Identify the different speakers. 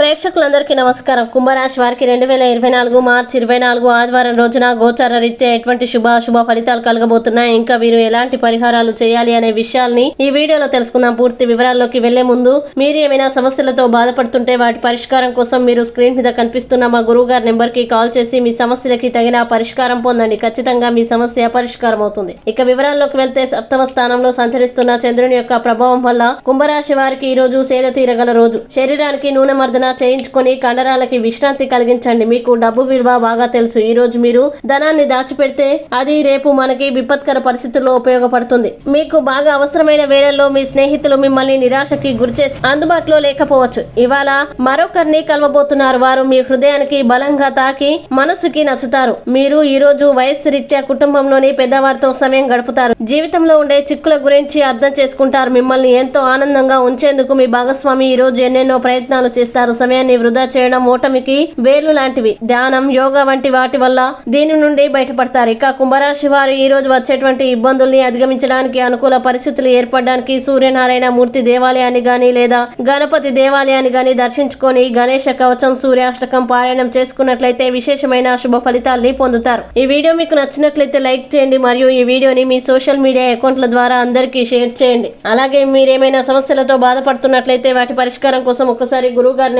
Speaker 1: ప్రేక్షకులందరికీ నమస్కారం. కుంభరాశి వారికి రెండు వేల ఇరవై నాలుగు మార్చి ఇరవై నాలుగు ఆదివారం రోజున గోచార రీత్యా ఎటువంటి శుభ శుభ ఫలితాలు కలగబోతున్నాయి? ఇంకా వీరు ఎలాంటి పరిహారాలు చేయాలి అనే విషయాల్ని ఈ వీడియోలో తెలుసుకుందాం. పూర్తి వివరాల్లోకి వెళ్ళే ముందు మీరు ఏమైనా సమస్యలతో బాధపడుతుంటే వాటి పరిష్కారం కోసం మీరు స్క్రీన్ మీద కనిపిస్తున్న మా గురువు గారి నెంబర్కి కాల్ చేసి మీ సమస్యలకి తగిన పరిష్కారం పొందండి. ఖచ్చితంగా మీ సమస్య పరిష్కారం అవుతుంది ఇక వివరాల్లోకి వెళ్తే సప్తమ స్థానంలో సంచరిస్తున్న చంద్రుని యొక్క ప్రభావం వల్ల కుంభరాశి వారికి ఈ రోజు సేద తీరగల రోజు. శరీరానికి నూనె మర్దన చేయించుకొని కండరాలకి విశ్రాంతి కలిగించండి. మీకు డబ్బు విలువ బాగా తెలుసు. ఈ రోజు మీరు ధనాన్ని దాచిపెడితే అది రేపు మనకి విపత్కర పరిస్థితుల్లో ఉపయోగపడుతుంది. మీకు బాగా అవసరమైన వేళల్లో మీ స్నేహితులు మిమ్మల్ని నిరాశకి గురిచేసి అందుబాటులో లేకపోవచ్చు. ఇవాళ మరొకరిని కలవబోతున్నారు. వారు మీ హృదయానికి బలంగా తాకి మనసుకి నచ్చుతారు. మీరు ఈ రోజు వయస్సు రీత్యా కుటుంబంలోని పెద్దవారితో సమయం గడుపుతారు. జీవితంలో ఉండే చిక్కుల గురించి అర్థం చేసుకుంటారు. మిమ్మల్ని ఎంతో ఆనందంగా ఉంచేందుకు మీ భాగస్వామి ఈ రోజు ఎన్నెన్నో ప్రయత్నాలు చేస్తారు. సమయాన్ని వృధా చేయడం ఓటమికి వేలు లాంటివి. ధ్యానం యోగా వంటి వాటి వల్ల దీని నుండి బయటపడతారు. ఇక కుంభరాశి వారు ఈ రోజు వచ్చేటువంటి ఇబ్బందుల్ని అధిగమించడానికి అనుకూల పరిస్థితులు ఏర్పడడానికి సూర్యనారాయణ మూర్తి దేవాలయాన్ని గాని లేదా గణపతి దేవాలయాన్ని గాని దర్శించుకొని గణేష కవచం సూర్యాష్టకం పారాయణం చేసుకున్నట్లయితే విశేషమైన శుభ ఫలితాల్ని పొందుతారు. ఈ వీడియో మీకు నచ్చినట్లయితే లైక్ చేయండి మరియు ఈ వీడియోని మీ సోషల్ మీడియా అకౌంట్ల ద్వారా అందరికీ షేర్ చేయండి. అలాగే మీరేమైనా సమస్యలతో బాధపడుతున్నట్లయితే వాటి పరిష్కారం కోసం ఒకసారి గురువు గారిని